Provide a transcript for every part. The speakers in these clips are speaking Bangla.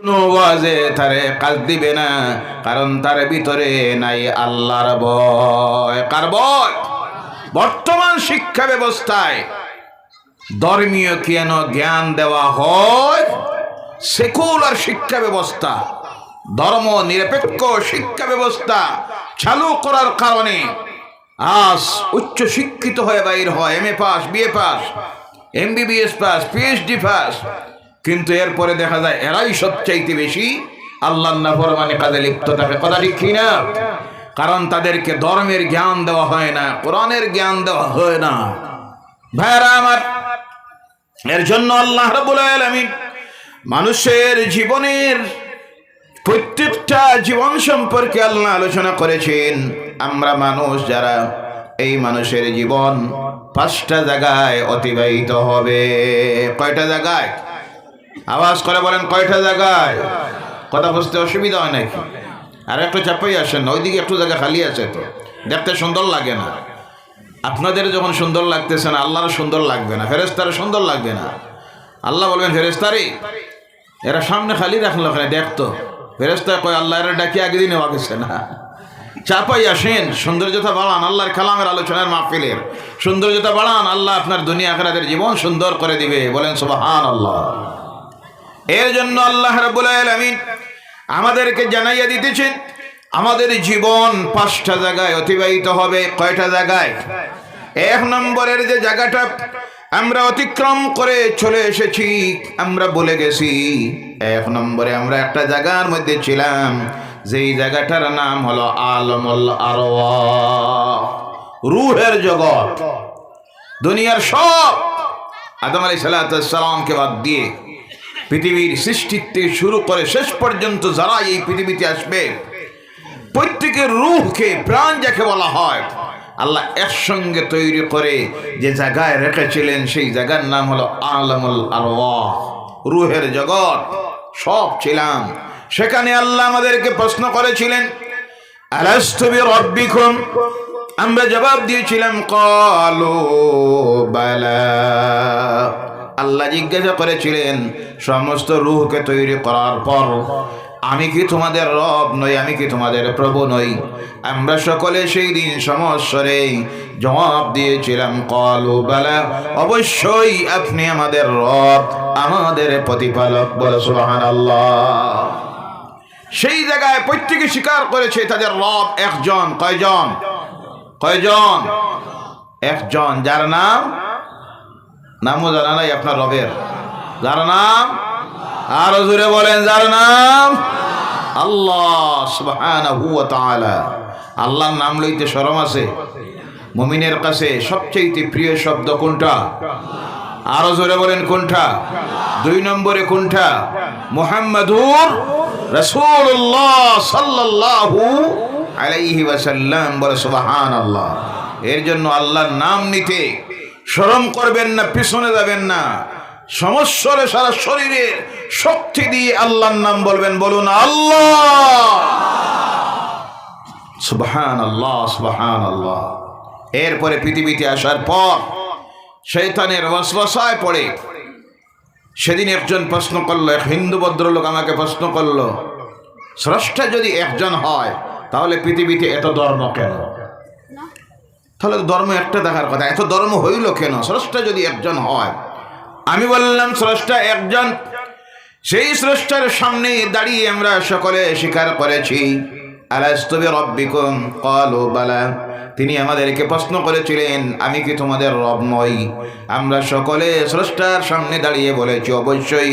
কোনো তারে কাজ দিবে না, কারণ তার ভিতরে নাই আল্লাহর ভয়। কার বর্তমান শিক্ষা ব্যবস্থায় ধর্মীয় কেন জ্ঞান দেওয়া হয়? সেকুলার শিক্ষা ব্যবস্থা, ধর্ম নিরপেক্ষ শিক্ষা ব্যবস্থা চালু করার কারণে আজ উচ্চ শিক্ষিত হয়ে বাইর হয় M A pass BA pass MBBS pass PhD pass কিন্তু এরপরে দেখা যায় এরাই সবচাইতে বেশি আল্লাহ নাফরমানে কাজে লিপ্ত থাকে। কথা ঠিক না কারণ তাদেরকে ধর্মের জ্ঞান দেওয়া হয় না, কোরআনের জ্ঞান দেওয়া হয় না। ভাইরা আমার, এর জন্য আল্লাহ রাব্বুল আলামিন মানুষের জীবনের প্রত্যেকটা জীবন সম্পর্কে আল্লাহ আলোচনা করেছেন। আমরা মানুষ যারা এই মানুষের জীবন পাঁচটা জায়গায় অতিবাহিত হবে। কয়টা জায়গায়? আওয়াজ করে বলেন, কয়টা জায়গায়? কথা বুঝতে অসুবিধা হয় নাকি? আর একটু চাপাই আসেন ওইদিকে একটু জায়গা খালি আছে তো। দেখতে সুন্দর লাগে না। আপনাদের যখন সুন্দর লাগতেছে না, আল্লাহর সুন্দর লাগবে না ফেরেস্তার সুন্দর লাগবে না। আল্লাহ বলবেন ফেরেস্তারি এরা সামনে খালি রাখল ওখানে দেখতো। ফেরেস্তা কয়, আল্লাহ এরা ডাকি, আগে দিনে গেছে না। চাপাই আসেন, সৌন্দর্যতা বাড়ান, আল্লাহর কালামের আলোচনার মাহফিলের সৌন্দর্যতা বাড়ান, আল্লাহ আপনার দুনিয়া আখরাতের জীবন সুন্দর করে দিবে। বলেন সুবহান আল্লাহ এর জন্য আল্লাহ রাব্বুল আলামিন আমাদেরকে জানাইয়া দিতেছেন, আমাদের জীবন পাঁচটা জায়গায় অতিবাহিত হবে, কয়টা জায়গায়? এক নম্বরের যে জায়গাটা আমরা অতিক্রম করে চলে এসেছি, আমরা বলে গেছি, এক নম্বরে আমরা একটা জায়গার মধ্যে ছিলাম, যেই জায়গাটার নাম হলো আলমুল আরওয়া রুহের জগৎ। দুনিয়ার সব আদম আলী সাল্লামকে বাদ দিয়ে পৃথিবীর সৃষ্টির থেকে শুরু করে শেষ পর্যন্ত যারা এই পৃথিবীতে আসবে, প্রত্যেকের রুহকে, প্রাণ যাকে বলা হয়, আল্লাহ একসঙ্গে তৈরি করে যে জায়গায় রেখেছিলেন সেই জায়গার নাম হলো আলমুল আলওয়াহ রুহের জগৎ, সব ছিলাম। সেখানে আল্লাহ আমাদেরকে প্রশ্ন করেছিলেন আমরা জবাব দিয়েছিলাম, কলো বালা। আল্লাহ জিজ্ঞাসা করেছিলেন, সমস্ত রুহকে তৈরি করার পর আমি কি তোমাদের রব নই, আমি কি তোমাদের প্রভু নই? আমরা সকলে সেই দিন সমস্বরে জবাব দিয়েছিলাম, কলু, বালা, অবশ্যই আপনি আমাদের রব, আমাদের প্রতিপালক। বলে আল্লাহ সেই জায়গায় প্রত্যেকে স্বীকার করেছে, তাদের রব একজন। কয়জন? কয়জন? একজন, যার নাম নামও জানা নাই আপনার রবের। যার নাম? আরও জুড়ে বলেন, যার নাম? আল্লাহ আল্লাহর নাম লইতে শরম আছে। মমিনের কাছে সবচেয়ে প্রিয় শব্দ কোনটা? আরও জোরে বলেন, কোনটা? দুই নম্বরে কোনটা? মুহাম্মাদুর ওয়াসাল্লাম বলে সুবহানাল্লাহ। এর জন্য আল্লাহর নাম নিতে শরম করবেন না, পিছনে যাবেন না। সমস্যরে সারা শরীরের শক্তি দিয়ে আল্লাহর নাম বলবেন, বলুন আল্লাহ। সুবহান আল্লাহ সুবহান আল্লাহ এরপরে পৃথিবীতে আসার পর শৈতানের ওয়াসওয়াসায় পড়ে। সেদিন একজন প্রশ্ন করল, এক হিন্দু ভদ্রলোক আমাকে প্রশ্ন করল, স্রষ্টা যদি একজন হয়, তাহলে পৃথিবীতে এত ধর্ম কেন? তাহলে ধর্ম একটা দেখার কথা। এত ধর্ম হইল কেন? স্রষ্টা যদি একজন হয়, আমি বললাম স্রষ্টা একজন, সেই স্রষ্টার সামনে দাঁড়িয়ে আমরা সকলে স্বীকার করেছি। আলাস্তবে বালা। তিনি আমাদেরকে প্রশ্ন করেছিলেন, আমি কি তোমাদের রব নই? আমরা সকলে স্রষ্টার সামনে দাঁড়িয়ে বলেছি, অবশ্যই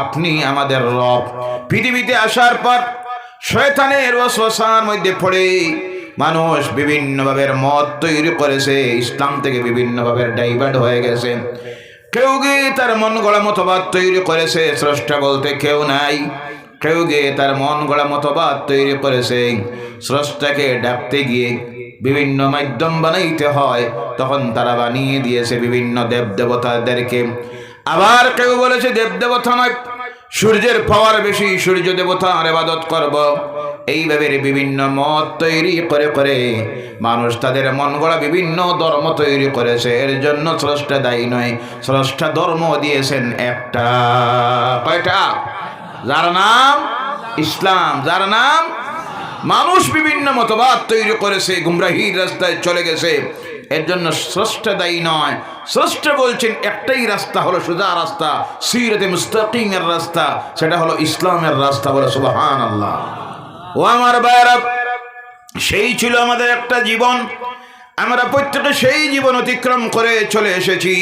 আপনি আমাদের রব। পৃথিবীতে আসার পর শয়তানের ওয়াসওয়াসার মধ্যে পড়ে মানুষ বিভিন্নভাবে মত তৈরি করেছে, ইসলাম থেকে বিভিন্নভাবে ডাইভার্ট হয়ে গেছে। কেউ গিয়ে তার মন গড়া মতবাদ তৈরি করেছে, স্রষ্টা বলতে কেউ নাই। কেউ গিয়ে তার মন গড়া মতবাদ তৈরি করেছে, স্রষ্টাকে ডাকতে গিয়ে বিভিন্ন মাধ্যম বানাইতে হয়, তখন তারা বানিয়ে দিয়েছে বিভিন্ন দেব দেবতাদেরকে আবার কেউ বলেছে দেব দেবতা নয়, সূর্যের পাওয়ার বেশি, সূর্য দেবতার ইবাদত করব। এইভাবে বিভিন্ন মত তৈরি করে করে মানুষ তাদের মন গড়া বিভিন্ন ধর্ম তৈরি করেছে। এর জন্য স্রষ্টা দায়ী নয়, স্রষ্টা ধর্ম দিয়েছেন একটা। কয়টা? যার নাম ইসলাম, যার নাম মানুষ বিভিন্ন মতবাদ তৈরি করেছে গুমরাহির রাস্তায় চলে গেছে। এর জন্য স্রষ্টা দায়ী নয়, স্রষ্টা বলছেন একটাই রাস্তা হলো সোজা রাস্তা, সিরতে মুস্তাকিমের রাস্তা, সেটা হলো ইসলামের রাস্তা বলে সুবাহান আল্লাহ ও আমার বাইরা সেই ছিল আমাদের একটা জীবন। আমরা প্রত্যেকে সেই জীবন অতিক্রম করে চলে এসেছি।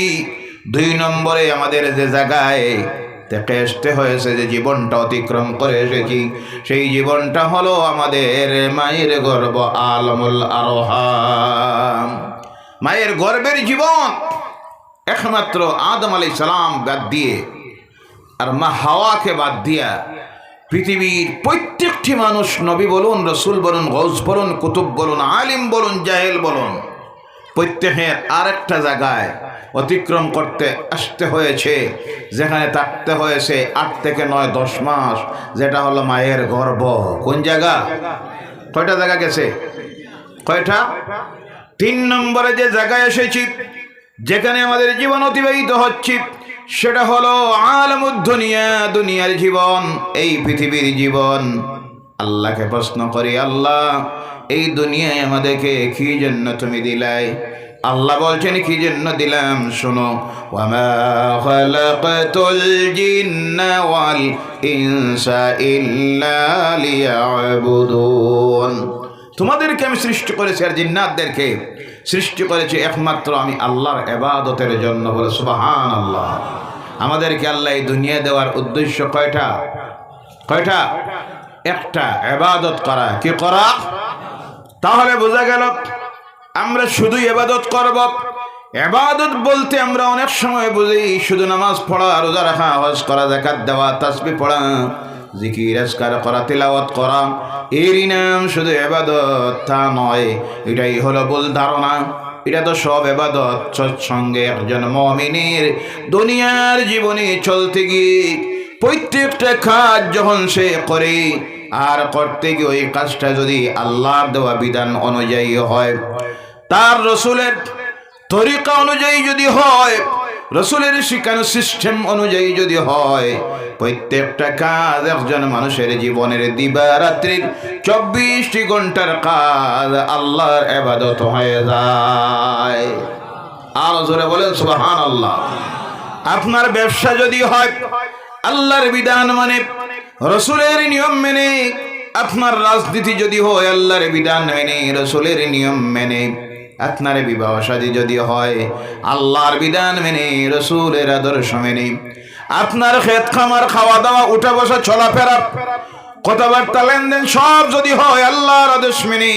দুই নম্বরে আমাদের যে জায়গায় আসতে হয়েছে, যে জীবনটা অতিক্রম করে এসেছি, সেই জীবনটা হলো আমাদের মায়ের গর্ব আলমুল আরোহাম। মায়ের গর্বের জীবন একমাত্র আদম আলি সালাম বাদ দিয়ে আর মা হাওয়াকে বাদ দিয়া পৃথিবীর প্রত্যেকটি মানুষ নবী বলুন, রসুল বলুন গৌস বলুন, কুতুব বলুন, আলিম বলুন, জাহেল বলুন, প্রত্যেকের আরেকটা জায়গায় অতিক্রম করতে আসতে হয়েছে, যেখানে থাকতে হয়েছে আট থেকে নয়, দশ মাস, যেটা হলো মায়ের গর্ভ কোন জায়গা? কয়টা জায়গা গেছে? কয়টা? তিন নম্বরে যে জায়গায় এসেছি, যেখানে আমাদের জীবন অতিবাহিত হচ্ছে সেটা হলো আলমুদ্দুনিয়া, দুনিয়ার জীবন, এই পৃথিবীর জীবন। আল্লাহকে প্রশ্ন করি, আল্লাহ, এই দুনিয়ায় আমাদেরকে কি জন্য তুমি দিলাই? আল্লাহ বলছেন, কি জন্য দিলাম? শোনো তোমাদেরকে আমি সৃষ্টি করেছি আর জিন্নাতদেরকে। সৃষ্টি করেছি একমাত্র আমি আল্লাহর এবাদতের জন্য বলে সুবাহান আল্লাহ আমাদেরকে আল্লাহ এই দুনিয়া দেওয়ার উদ্দেশ্য কয়টা? কয়টা? একটা, এবাদত করা। কি করা? তাহলে বোঝা গেল আমরা শুধু এবাদত করব। এবাদত বলতে আমরা অনেক সময় বুঝি শুধু নামাজ পড়া, রোজা রাখা, হজ করা জাকাত দেওয়া, তাসবি পড়া। জিকির, আজকার, করা, তিলাওয়াত, করা, এরই নাম শুধু এবাদত, তা নয়, এটাই হলো ভুল ধারণা। এটা তো সব এবাদত, সৎসঙ্গে একজন মমিনের দুনিয়ার জীবনে চলতে গিয়ে প্রত্যেকটা কাজ যখন সে করে, আর করতে গিয়ে ওই কাজটা যদি আল্লাহর দেওয়া বিধান অনুযায়ী হয়, তার রসুলের তরিকা অনুযায়ী যদি হয় রসুলের শিখানো সিস্টেম অনুযায়ী যদি হয়, প্রত্যেকটা কাজ একজন মানুষের জীবনের দিবা রাত্রির চব্বিশটি ঘণ্টার কাজ আল্লাহর এবাদত হয়ে যায়। আরও জোরে বলেন সুবাহান আল্লাহ আপনার ব্যবসা যদি হয়, আল্লাহর বিধান মানে রসুলের নিয়ম মেনে, আপনার রাজনীতি যদি হয়, আল্লাহর বিধান মেনে, রসুলের নিয়ম মেনে আপনার বিবাহ সাদী যদি হয়, আল্লাহর বিধান মেনে, রসুলের আদর্শ মেনে। আপনার ক্ষেত খামার, খাওয়া দাওয়া, উঠা বসা, চলাফেরা, কথাবার্তা, লেনদেন সব যদি হয়, আল্লাহর আদর্শ মেনে।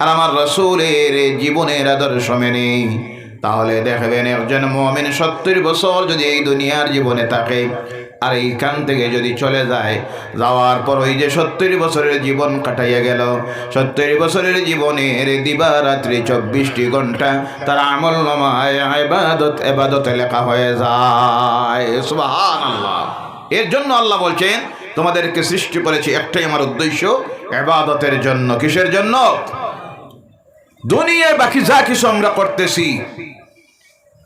আর আমার রসুলের জীবনের আদর্শ মেনে। তাহলে দেখবেন একজন মমিন সত্তর বছর যদি এই দুনিয়ার জীবনে থাকে, আর এইখান থেকে যদি চলে যায়, যাওয়ার পর ওই যে সত্তর বছরের জীবন কাটাইয়া গেল, সত্তর বছরের জীবনের দিবারাত্রি চব্বিশটি ঘণ্টা তার আমল নামায় এবাদত এবাদতে লেখা হয়ে যায়। এর জন্য আল্লাহ বলছেন, তোমাদেরকে সৃষ্টি করেছি একটাই আমার উদ্দেশ্য এবাদতের জন্য। কিসের জন্য? দুনিয়ায় বাকি যা কিছু আমরা করতেছি।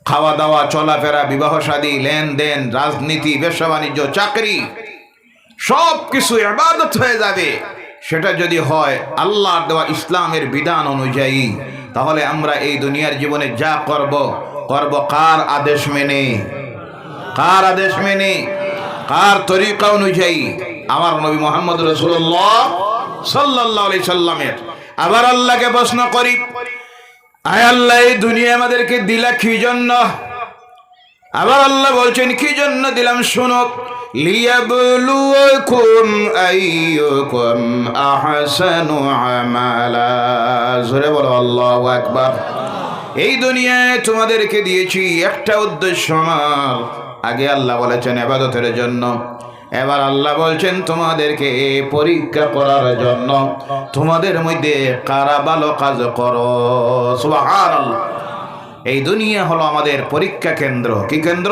খাওয়া দাওয়া, চলাফেরা, বিবাহ শাদী লেনদেন, রাজনীতি, ব্যবসা বাণিজ্য, চাকরি সব কিছু এবাদত হয়ে যাবে। সেটা যদি হয় আল্লাহর দেওয়া ইসলামের বিধান অনুযায়ী, তাহলে আমরা এই দুনিয়ার জীবনে যা করব করব কার আদেশ মেনে? কার আদেশ মেনে? কার তরিকা অনুযায়ী? আমার নবী মোহাম্মদ রসুল্লাহ সাল্লাহ সাল্লামের আবার আল্লাহকে প্রশ্ন করি, আয় আল্লাহ, এই দুনিয়া আমাদেরকে দিলা কি জন্য? আবার আল্লাহ বলছেন, কি জন্য দিলাম? শোনো বলো এই দুনিয়ায় তোমাদেরকে দিয়েছি একটা উদ্দেশ্য আমার। আগে আল্লাহ বলেছেন, এবাদতের জন্য। এবার আল্লাহ বলছেন, তোমাদেরকে পরীক্ষা করার জন্য তোমাদের মধ্যে কারা ভালো কাজ করো? এই দুনিয়া হলো আমাদের পরীক্ষা কেন্দ্র। কি কেন্দ্র?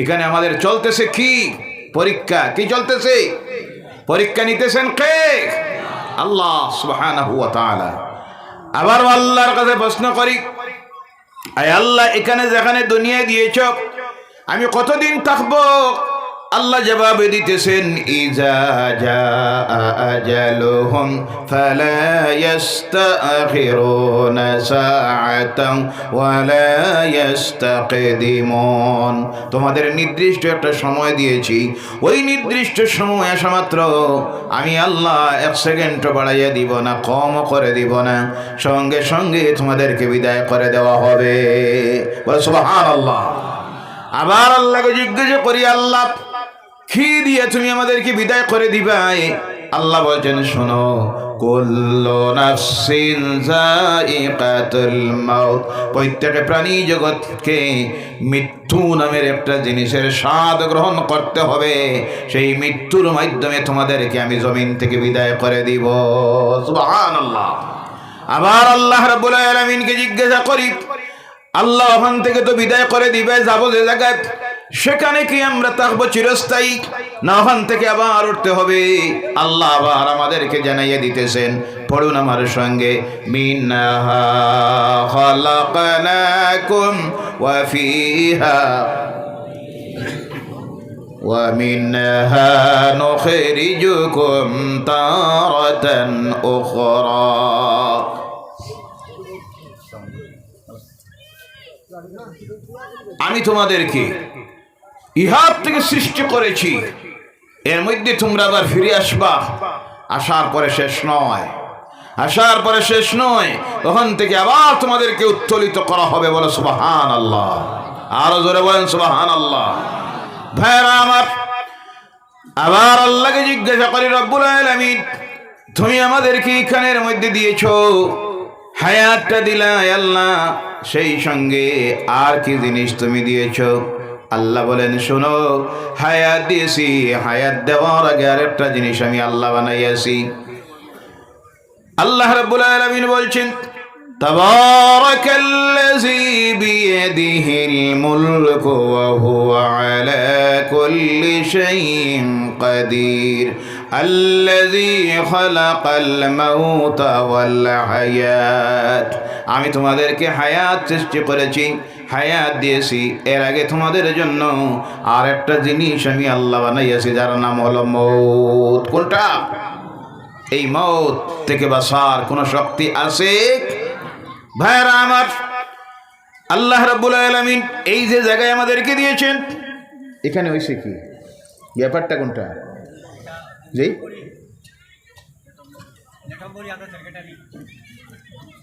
এখানে আমাদের চলতেছে কি? পরীক্ষা। কি চলতেছে? পরীক্ষা নিতেছেন কে? আল্লাহ তাআলা। আবার আল্লাহর কাছে প্রশ্ন করি, আয় আল্লাহ, এখানে যেখানে দুনিয়া দিয়েছ, আমি কতদিন থাকব? আল্লাহ জবাবে দিতেছেন, ইজা তোমাদের নির্দিষ্ট একটা সময় দিয়েছি। ওই নির্দিষ্ট সময় আসা মাত্র আমি আল্লাহ এক সেকেন্ড বাড়াইয়া দিব না কম করে দিব না। সঙ্গে সঙ্গে তোমাদেরকে বিদায় করে দেওয়া হবে। বলে আবার আল্লাহকে জিজ্ঞাসা করি, আল্লাহ কি দিয়ে তুমি আমাদেরকে বিদায় করে দিবাই আল্লাহ বলছেন, শোনো প্রাণী জগৎকে নামের একটা জিনিসের স্বাদ গ্রহণ করতে হবে। সেই মাধ্যমে তোমাদেরকে আমি জমিন থেকে বিদায় করে দিব। আবার আল্লাহ রাব্বুল জিজ্ঞাসা করি, আল্লাহ ওখান থেকে তো বিদায় করে দিবে, যাব যে জায়গায়? সেখানে কি আমরা থাকবো চিরস্থায়ী না ওখান থেকে আবার উঠতে হবে আল্লাহ আবার আমাদেরকে জানাইয়ে দিতেছেন পড়ুন আমার সঙ্গে মিনহা খালাকনাকুম ওয়া ফিহা ومنها نخرجكم تارة أخرى আমি তোমাদেরকে ইহার থেকে সৃষ্টি করেছি। এর মধ্যে তোমরা আবার ফিরে আসবা। আসার পরে শেষ নয়। আসার পরে শেষ নয়। ওখান থেকে আবার তোমাদেরকে উত্তোলিত করা হবে বলে সুবাহান আল্লাহ আরও জোরে বলেন সুবাহান আল্লাহ ভাইরা আমার, আবার আল্লাহকে জিজ্ঞাসা করি, রব্বুল আলামিন, তুমি আমাদেরকে এখানের মধ্যে দিয়েছ। হায়াতটা দিলা আল্লাহ, সেই সঙ্গে আর কি জিনিস তুমি দিয়েছ? আল্লাহ বলেন, শোনো, হায়াত দিয়েছি, হায়াত দেওয়ার আগে আরেকটা জিনিস আমি আল্লাহ বানাইয়াছি। আল্লাহ রাব্বুল আলামিন বলছেন, তাবারাকাল্লাযী বিয়াদিহিল মুলকু ওয়া হুয়া আলা কুল্লি শাইইন কাদির। আল্লাযী খালাকাল মাউতা ওয়াল হায়াত। আমি তোমাদেরকে হায়াত সৃষ্টি করেছি হায়াত দিয়েছি। এর আগে তোমাদের জন্য আর একটা জিনিস আমি আল্লাহ বানাইয়াছি, যার নাম হলো মৌত। কোনটা? এই মৌত থেকে বাঁচার কোনো শক্তি আছে? ভাইরা আমার, আল্লাহ রাব্বুল আলামিন এই যে জায়গায় আমাদেরকে দিয়েছেন, এখানে হয়েছে কি? ব্যাপারটা কোনটা? জি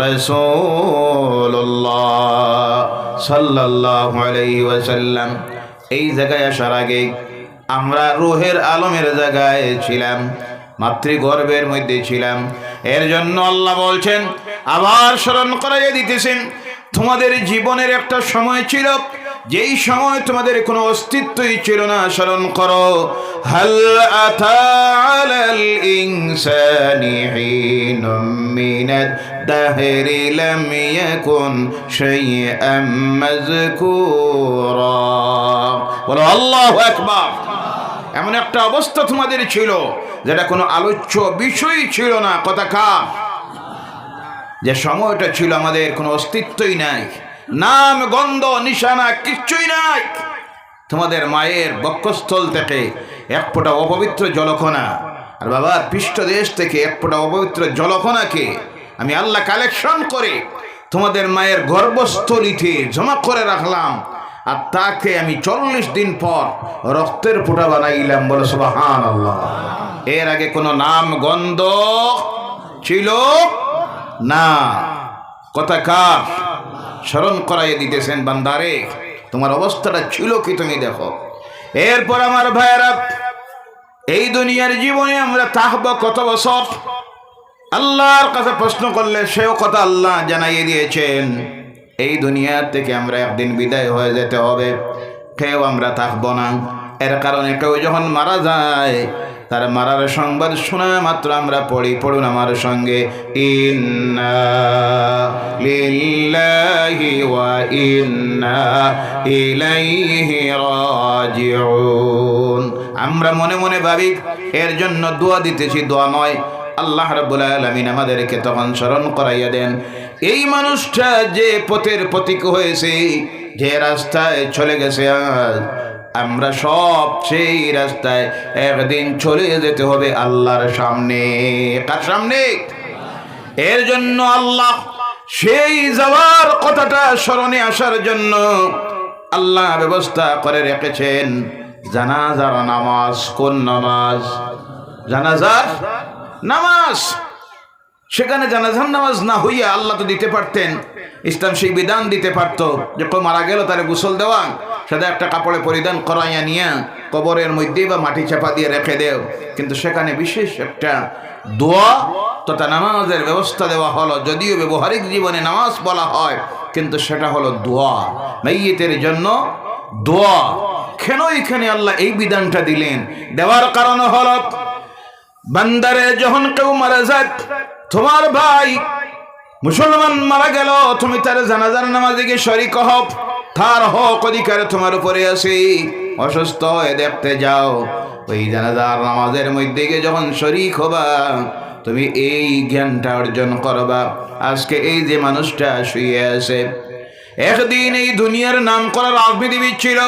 রসোল্লাহ সাল্লাহ ওয়াসাল্লাম। এই জায়গায় আসার আগে আমরা রোহের আলমের জায়গায় ছিলাম, মাতৃগর্ভের মধ্যে ছিলাম। এর জন্য আল্লাহ বলছেন, আবার স্মরণ করাইয়া দিতেছেন, তোমাদের জীবনের একটা সময় ছিল যেই সময় তোমাদের কোনো অস্তিত্বই ছিল না, স্মরণ করো এমন একটা অবস্থা তোমাদের ছিল যেটা কোনো আলোচ্য বিষয় ছিল না। কথা কা যে সময়টা ছিল আমাদের কোনো অস্তিত্বই নাই। নাম, গন্ধ, নিশানা কিচ্ছুই নাই। তোমাদের মায়ের বক্ষস্থল থেকে এক ফোঁটা অপবিত্র জলকণা আর বাবার পৃষ্ঠদেশ থেকে এক ফোঁটা অপবিত্র জলকণাকে আমি আল্লাহ কালেকশন করে তোমাদের মায়ের গর্ভস্থলিতে জমা করে রাখলাম। আর তাকে আমি চল্লিশ দিন পর রক্তের ফোঁটা বানাইলাম বলে সুবাহান আল্লাহ এর আগে কোনো নাম, গন্ধ ছিল না। কথা কার? স্মরণ করাইয়ে দিতেছেন, বান্দারে, তোমার অবস্থাটা ছিল কি তুমি দেখো। এরপর আমার ভাইয়েরা, এই দুনিয়ার জীবনে আমরা থাকব কত বছর? আল্লাহর কাছে প্রশ্ন করলে সেও কথা আল্লাহ জানাইয়ে দিয়েছেন, এই দুনিয়ার থেকে আমরা একদিন বিদায় হয়ে যেতে হবে, কেউ আমরা থাকব না। এর কারণে কেউ যখন মারা যায় তার মারার সংবাদ শোনা মাত্র আমরা পড়ি, পড়ুন আমার সঙ্গে। ইন্না আমরা মনে মনে ভাবি, এর জন্য দোয়া দিতেছি, দোয়া নয়। আল্লাহ রাব্বুল আলামিন আমাদেরকে তখন স্মরণ করাইয়া দেন। এই মানুষটা যে পথের প্রতীক হয়েছে, যে রাস্তায় চলে গেছে আজ আমরা সব সেই রাস্তায় একদিন চলে যেতে হবে আল্লাহর সামনে। কার সামনে? এর জন্য আল্লাহ সেই যাওয়ার কথাটা স্মরণে আসার জন্য আল্লাহ ব্যবস্থা করে রেখেছেন। জানাজার নামাজ, কোন নামাজ? জানাজার নামাজ। সেখানে জানাজার নামাজ না হইয়া আল্লাহ তো দিতে পারতেন। ইসলাম সেই বিধান দিতে পারত যে কেউ মারা গেল তারে গোসল দেওয়া। সাদা একটা কাপড়ে পরিধান করাইয়া নিয়া কবরের মধ্যে বা মাটি চাপা দিয়ে রেখে দেও। কিন্তু সেখানে বিশেষ একটা দোয়া তথা নামাজের ব্যবস্থা দেওয়া হলো। যদিও ব্যবহারিক জীবনে নামাজ বলা হয়, কিন্তু সেটা হলো দোয়া। মাইয়েতের জন্য দোয়া। কেন এখানে আল্লাহ এই বিধানটা দিলেন। দেওয়ার কারণ হলো, বান্দারে যখন কেউ মারা যায়, তোমার ভাই মুসলমান মারা গেল, তুমি তার জানাজার নামাজে গিয়ে শরিক হও। তার হক অধিকার তোমার উপরে আছে অসুস্থ হয়ে দেখতে যাও। ওই জানাজার নামাজের মধ্যে গিয়ে যখন শরিক হবা, তুমি এই জ্ঞানটা অর্জন করবা। আজকে এই যে মানুষটা শুয়ে আছে, একদিন এই দুনিয়ার নাম করা রাজনীতিবিদ ছিল,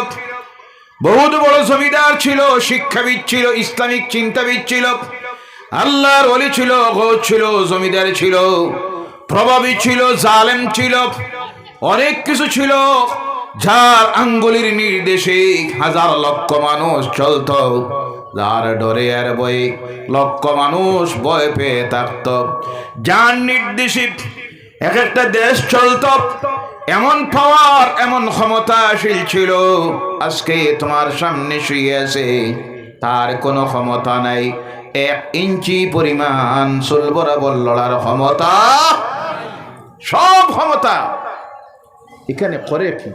বহুত বড় জমিদার ছিল, শিক্ষাবিদ ছিল, ইসলামিক চিন্তাবিদ ছিল, আল্লাহর অলি ছিল গৌর ছিল, জমিদার ছিল, প্রভাবী ছিল, জালেম ছিল, অনেক কিছু ছিল। যার আঙ্গুলির নির্দেশে হাজার লক্ষ মানুষ চলত, যার ডরে আর বয়ে লক্ষ মানুষ বয় পেয়ে থাকত। যার নির্দেশে এক একটা দেশ চলত, এমন পাওয়ার, এমন ক্ষমতাশীল ছিল, আজকে তোমার সামনে শুয়ে আছে। তার কোনো ক্ষমতা নাই, এক ইঞ্চি পরিমাণ চুল বরাবর লড়ার ক্ষমতা, সব ক্ষমতা। এখানে করে কি?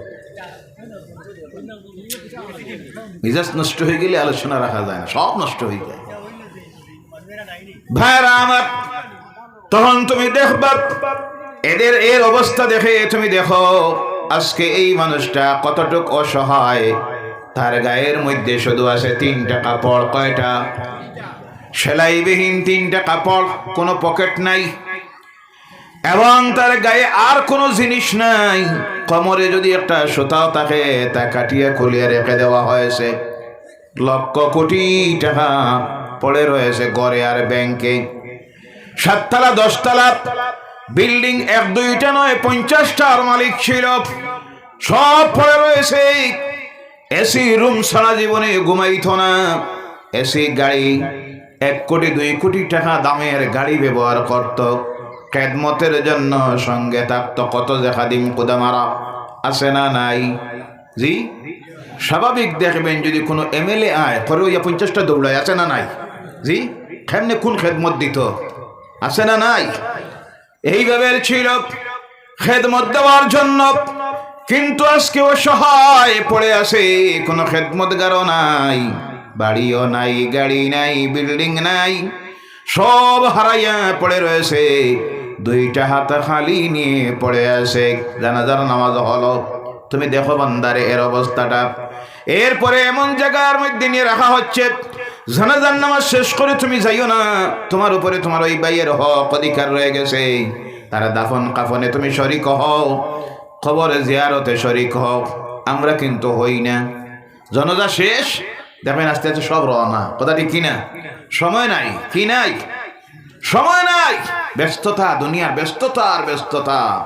মিজাজ নষ্ট হয়ে গেলে আলোচনা রাখা যায় না, সব নষ্ট হয়ে যায়। ভাইরা আমার, তখন তুমি দেখবা, এদের এর অবস্থা দেখে তুমি দেখো, আজকে এই মানুষটা কতটুক অসহায়। তার গায়ের মধ্যে শুধু আছে তিনটা কাপড়, কয়টা? সেলাইবিহীন তিনটা কাপড়, কোনো পকেট নাই। এবং তার গায়ে আর কোনো জিনিস নাই। কোমরে যদি একটা সুতাও থাকে, তা কাটিয়ে খুলিয়ে রেখে দেওয়া হয়েছে। লক্ষ কোটি টাকা পড়ে রয়েছে গড়ে আর ব্যাংকে। সাততলা, দশতলা, বিল্ডিং এক, দুইটা নয়, পঞ্চাশটার মালিক ছিল। সব পড়ে রয়েছে। এসি রুম সারা জীবনে ঘুমাইত না। এসি গাড়ি এক কোটি, দুই কোটি টাকা দামের গাড়ি ব্যবহার করত। খেদমতের জন্য সঙ্গে থাকত কত দেখা দিম কুদামারা, আছে না নাই? জি? স্বাভাবিক দেখবেন যদি কোনো এমএলএ আয় পরে ওই পঞ্চাশটা দৌড়ায়, আছে না নাই? জি? কেমনে কোন খেদমত দিত? আছে না নাই? এইভাবে ছিল খেদমত দেওয়ার জন্য। কিন্তু আজকে ও সহায় পড়ে আছে, কোনো খেদমত গারো নাই, বাড়িও নাই, গাড়ি নাই, বিল্ডিং নাই, সব হারাইয়া পড়ে রয়েছে। দুইটা হাত খালি নিয়ে পড়ে আছে। জানাজার নামাজ হলো। তুমি দেখো বান্দারে, এর অবস্থাটা। এরপরে এমন জায়গার মধ্যে নিয়ে রাখা হচ্ছে। জানাজার নামাজ শেষ করে তুমি যাইও না। তোমার উপরে তোমার ওই বাইয়ের হক অধিকার রয়ে গেছে। তারা দাফন কাফনে তুমি শরিক হও। খবরে জিয়ারতে শরিক হও। আমরা কিন্তু হই না। জনজা শেষ। দেখবেন আস্তে আস্তে সব রওনা। কথাটি কি না? সময় নাই। কি নাই? সময় নাই। ব্যস্ততা, দুনিয়ার ব্যস্ততা আর ব্যস্ততা।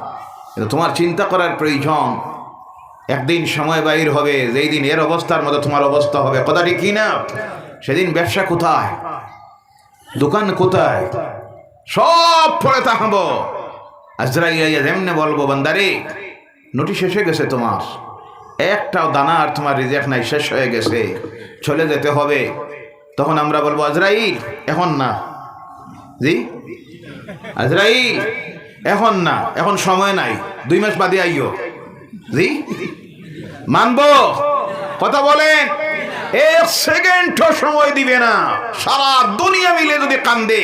কিন্তু তোমার চিন্তা করার প্রয়োজন। একদিন সময় বাইর হবে, যেই দিন এর অবস্থার মতো তোমার অবস্থা হবে। কথাটি কি না? সেদিন ব্যবসা কোথায়? দোকান কোথায়? সব পড়ে থাকব। আজরাইয়া যেমনে বলব, বান্দারে, নোটিশ এসে গেছে তোমার। একটাও দানা আর তোমার রিজেক্ট নাই, শেষ হয়ে গেছে। চলে যেতে হবে। তখন আমরা বলব, আজরাইল, এখন না। জি? আজরাইল, এখন না, এখন সময় নাই। দুই মাস বাদে আইও জি? মানব? কথা বলেন? এক সেকেন্ড সময় দিবে না। সারা দুনিয়া মিলে যদি কান্দে।